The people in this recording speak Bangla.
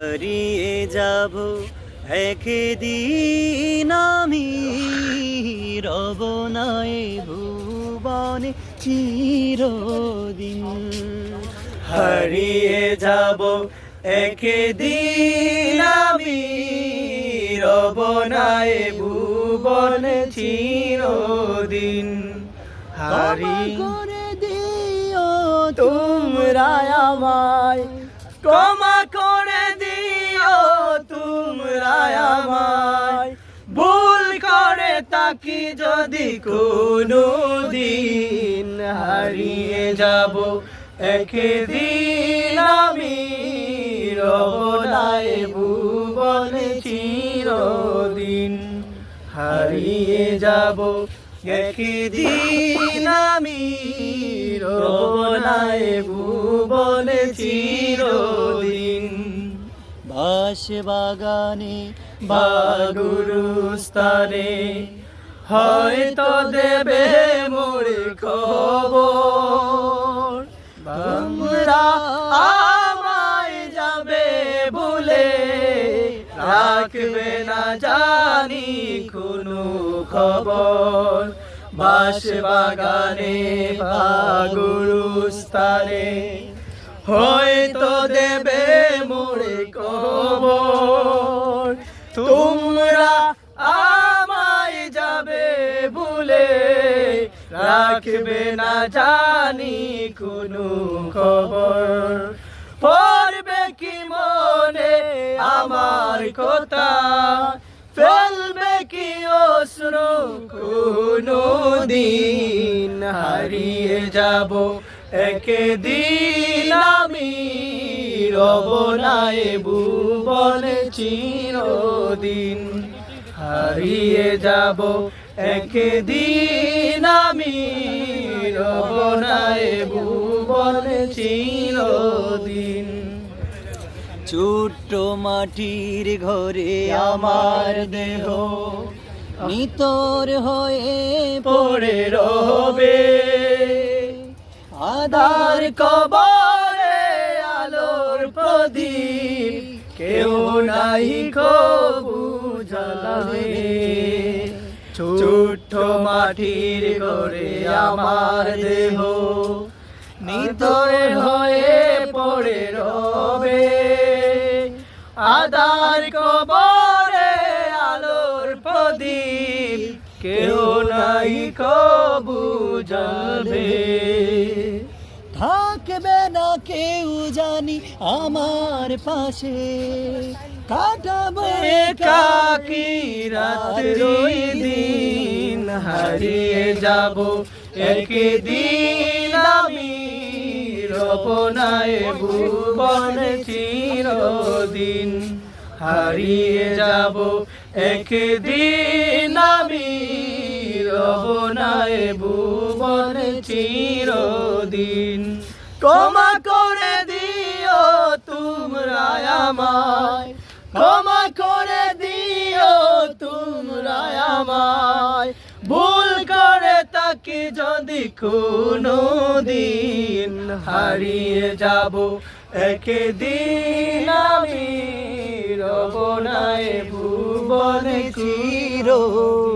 হারিয়ে যাব। একদিন আমি রব নাই ভুবনে চিরদিন। হারিয়ে যাব। একদিন আমি রব নাই ভুবনে চিরদিন। হারি করে দিও তোমরা আমায়। ক্ষমা তাকি যদি কোনো দিন হারিয়ে যাব। একদিন আমি রবনায় ভুবনে চিরদিন হারিয়ে যাব। একদিন আমি রবনায় ভুবনে চিরদিন বাস বাগানে বাগুরুস্তানে হয়তো দেবে মোরে খবর। তোমরা আমায় যাবে বলে রাখবে না জানি কোনো খবর। বাস বাগানে বাগুরুস্তানে হয়তো দেবে মোরে খবর। ভুলে রাখবে না জানি কোনো খবর। পড়বে কি মনে আমার কথা? ফেলবে কি অশ্রু কোনো দিন? হারিয়ে যাব একদিন আমি রবনায় ভুবনে চিরদিন। হারিয়ে যাব একদিন আমি রবনায় ভুবনে চিরদিন। ছোট্ট মাটির ঘরে আমার দেহ, নিতর হয়ে পড়ে রবে। আধার কবরে আলোর প্রদীপ, কেউ নাই কবু জ্বালাবে। মাটির ঘরে আমার দেহ। নিতর হয়ে পড়ে রবে। আদার কবরে আলোর প্রদীপ কেউ নাই কবু যাবে থাকবে না কেউ জানি আমার পাশে। কাটাবে কাকি রাত্রি দিন হারিয়ে যাব। একদিন আমি রপনায় ভুবন চিরদিন হারিয়ে যাব। একদিন আমি রবনায় ভুবন চিরদিন। ক্ষমা করে দিও তোমরা আমায়। ক্ষমা করে দিও তোমরা আমায়। ভুল করে তাকে যদি কোনো দিন হারিয়ে যাব একে দিন আমি রবনায় ভুবনে চিরদিন